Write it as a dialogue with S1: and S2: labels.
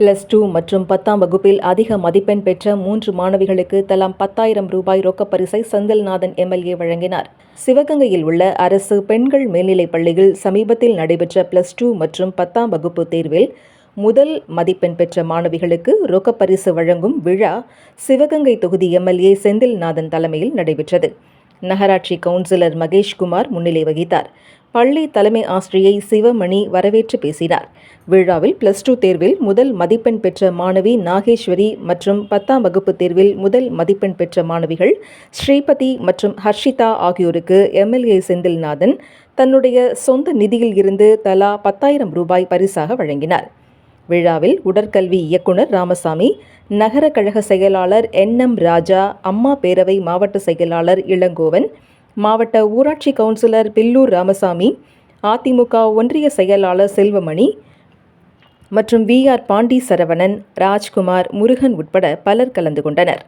S1: Plus two மற்றும் பத்தாம் வகுப்பில் அதிக மதிப்பெண் பெற்ற மூன்று மாணவிகளுக்கு தலா பத்தாயிரம் ரூபாய் ரொக்கப்பரிசை செந்தில்நாதன் எம்எல்ஏ வழங்கினார். சிவகங்கையில் உள்ள அரசு பெண்கள் மேல்நிலைப் பள்ளியில் சமீபத்தில் நடைபெற்ற பிளஸ் டூ மற்றும் பத்தாம் வகுப்பு தேர்வில் முதல் மதிப்பெண் பெற்ற மாணவிகளுக்கு ரொக்கப்பரிசு வழங்கும் விழா சிவகங்கை தொகுதி எம்எல்ஏ செந்தில்நாதன் தலைமையில் நடைபெற்றது. நகராட்சி கவுன்சிலர் மகேஷ்குமார் முன்னிலை வகித்தார். பள்ளி தலைமை ஆசிரியை சிவமணி வரவேற்று பேசினார். விழாவில் பிளஸ் டூ தேர்வில் முதல் மதிப்பெண் பெற்ற மாணவி நாகேஸ்வரி மற்றும் பத்தாம் வகுப்பு தேர்வில் முதல் மதிப்பெண் பெற்ற மாணவிகள் ஸ்ரீபதி மற்றும் ஹர்ஷிதா ஆகியோருக்கு எம்எல்ஏ செந்தில்நாதன் தன்னுடைய சொந்த நிதியில் இருந்து தலா பத்தாயிரம் ரூபாய் பரிசாக வழங்கினார். விழாவில் உடற்கல்வி இயக்குனர் ராமசாமி நகர கழக செயலாளர் என் எம் ராஜா அம்மா பேரவை மாவட்ட செயலாளர் இளங்கோவன் மாவட்ட ஊராட்சி கவுன்சிலர் பில்லூர் ராமசாமி அதிமுக ஒன்றிய செயலாளர் செல்வமணி மற்றும் வி ஆர் பாண்டி சரவணன் ராஜ்குமார் முருகன் உட்பட பலர் கலந்து கொண்டனர்.